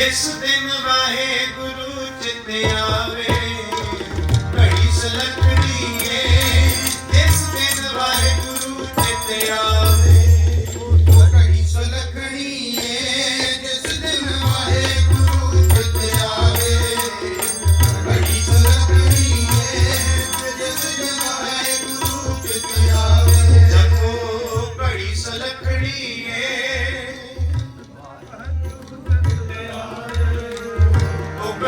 ਜਿਸ ਦਿਨ ਵਾਹਿਗੁਰੂ ਚਿਤ ਆਵੇ, ਘੜੀ ਸਲਕੜੀਏ ਜਿਸ ਦਿਨ ਵਾਹਿਗੁਰੂ ਚਿਤ ਆਵੇ ਉਹ ਘੜੀ ਸਲਕੜੀਏ ਜਿਸ ਦਿਨ ਵਾਹਿਗੁਰੂ ਚਿਤ ਆਵੇ, ਘੜੀ ਸਲਕੜੀਏ ਜਿਸ ਦਿਨ ਵਾਹਿਗੁਰੂ ਚਿਤ ਆਵੇ। ਜਪੋ, ਘੜੀ ਸਲਕੜੀਏ ਉਹ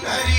Shari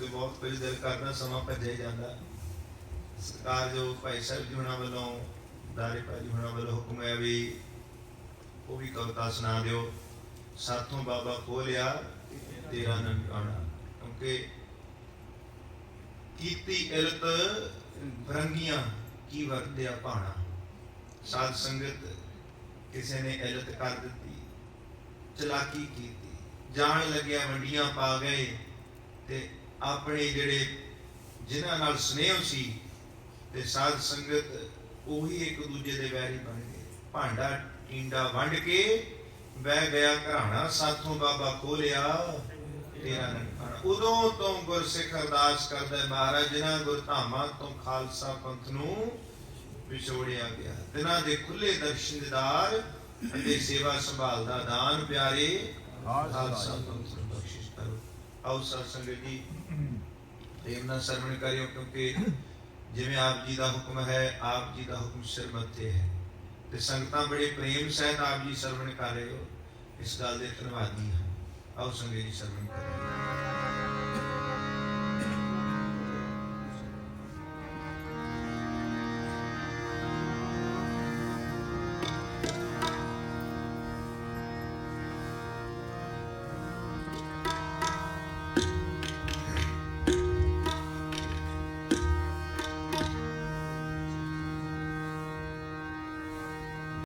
ਤੇ ਬਹੁਤ ਕੁਝ ਦਿਲ ਕਰਦਾ ਸਮਾਂ ਭੱਜੇ ਜਾਂਦਾ। ਸਰਕਾਰ ਜੋ ਭਾਈ ਸਾਹਿਬ ਜੀ ਹੁਣਾਂ ਵੱਲੋਂ, ਦਾਰੇ ਭਾਈ ਜੀ ਹੁਣਾਂ ਵੱਲੋਂ ਹੁਕਮ ਹੈ ਵੀ ਉਹ ਵੀ ਕਵਿਤਾ ਸੁਣਾ ਦਿਓ। ਸਾਥੋਂ ਬਾਬਾ ਖੋਲਿਆ ਤੇਰਾ ਨਨਕਾਣਾ ਕਿਉਂਕਿ ਕੀਤੀ ਇਲਤ ਬਰੰਗੀਆਂ ਕੀ ਵਰਤਿਆ ਭਾਣਾ। ਸਾਧ ਸੰਗਤ ਕਿਸੇ ਨੇ ਇਲਤ ਕਰ ਦਿੱਤੀ, ਚਲਾਕੀ ਕੀਤੀ। ਜਾਣ ਲੱਗਿਆ ਵੰਡੀਆਂ ਪਾ ਗਏ ਤੇ ਆਪਣੇ ਜਿਹੜੇ ਜਿਨ੍ਹਾਂ ਨਾਲ ਸਨੇਹ ਸੀ ਤੇ ਸਾਧ ਸੰਗਤ ਉਹੀ ਇੱਕ ਦੂਜੇ ਦੇ ਵੈਰੀ ਬਣ ਗਏ। ਭਾਂਡਾ ਟਿੰਡਾ ਵੰਡ ਕੇ ਬਹਿ ਗਿਆ ਘਰਾਣਾ ਸਾਥੋਂ ਬਾਬਾ ਖੋਲਿਆ ਤੇਰਾ ਨਨਕਾਣਾ। ਉਦੋਂ ਤੋਂ ਗੁਰਸਿੱਖ ਅਰਦਾਸ ਕਰਦਾ ਹੈ, ਮਹਾਰਾਜ ਜਿਨ੍ਹਾਂ ਗੁਰਧਾਮਾਂ ਤੋਂ ਖਾਲਸਾ ਪੰਥ ਨੂੰ ਵਿਛੋੜਿਆ ਗਿਆ। ਤਿਨਾਂ ਦੇ ਖੁੱਲੇ ਦਰਸ਼ਨ ਦਿਦਾਰ ਅਤੇ ਸੇਵਾ ਸੰਭਾਲ ਦਾ ਦਾਨ ਪਿਆਰੇ ਖਾਲਸਾ ਪੰਥ ਨੂੰ ਬਖਸ਼ਿਸ਼ ਕਰੋ। ਆਓ ਸਾਧ ਸੰਗਤ ਜੀ। ਨਾਲ ਸਰਵਣ ਕਰਿਓ ਕਿਉਂਕਿ ਜਿਵੇਂ ਆਪ ਜੀ ਦਾ ਹੁਕਮ ਹੈ, ਆਪ ਜੀ ਦਾ ਹੁਕਮ ਸਿਰ ਮੱਥੇ ਹੈ। ਤੇ ਸੰਗਤਾਂ ਬੜੇ ਪ੍ਰੇਮ ਸਹਿਤ ਆਪ ਜੀ ਸਰਵਣ ਕਰ ਰਹੇ ਹੋ। ਇਸ ਗੱਲ ਦੇ ਧੰਨਵਾਦੀ ਹਾਂ। ਆਓ ਸੰਗਤ ਜੀ ਸਰਵਨ ਕਰਾਂਗੇ